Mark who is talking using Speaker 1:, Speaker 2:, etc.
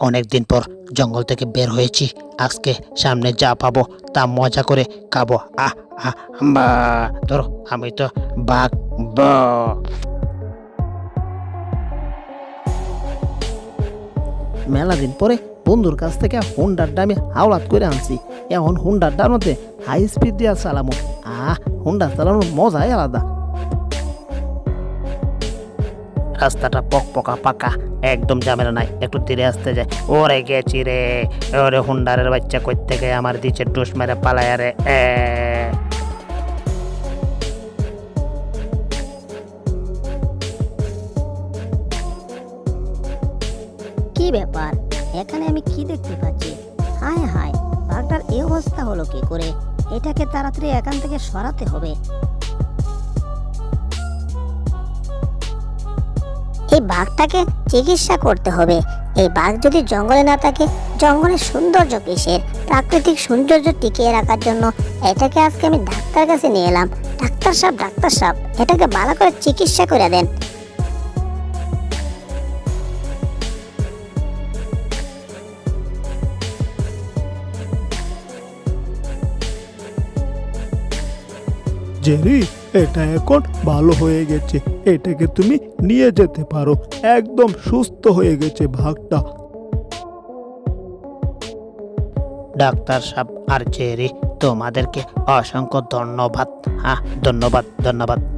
Speaker 1: অনেক দিন পর জঙ্গল থেকে বের হয়েছি। আজকে সামনে যা পাবো তা মজা করে খাব। আহ আহ ধরো, আমি তো বাঘ, বা।
Speaker 2: মেলা দিন পরে বন্ধুর কাছ থেকে হুন্ডারটা আমি হাওলাত করে আনছি। এখন হুন্ডারটার মধ্যে হাই স্পিড দিয়ে চালামো। আহ, হুন্ডার চালানোর মজাই আলাদা।
Speaker 1: রাস্তাটা পক পকা পাকা একদম ঝামেলা নাই, একটু ধীরে আসতে যায়। ওরে গেছি রে, ওরে হুন্ডারের বাচ্চা কই থেকে আমার দিচ্ছে টুস মেরে পালায় রে, এ।
Speaker 3: কি ব্যাপার? এখানে আমি কি দেখতে পাচ্ছি? হায় হায় বাঘটার এই অবস্থা হলো কি করে? এটাকে তাড়াতাড়ি এখান থেকে সরাতে হবে। এই বাঘটাকে চিকিৎসা করতে হবে। এই বাঘ যদি জঙ্গলে না থাকে জঙ্গলের সৌন্দর্য কিসের? প্রাকৃতিক সৌন্দর্য টিকিয়ে রাখার জন্য এটাকে আজকে আমি ডাক্তার কাছে নিয়ে এলাম। ডাক্তার সাহেব ডাক্তার সাহেব, এটাকে ভালো করে চিকিৎসা করে দেন।
Speaker 4: জেরি এটা এখন ভালো হয়ে গেছে। এটাকে তুমি নিয়ে যেতে পারো। একদম সুস্থ হয়ে গেছে ভাগটা।
Speaker 1: ডাক্তার সাহেব, আর জেরি, তোমাদেরকে অসংখ্য ধন্যবাদ। হ্যাঁ ধন্যবাদ ধন্যবাদ।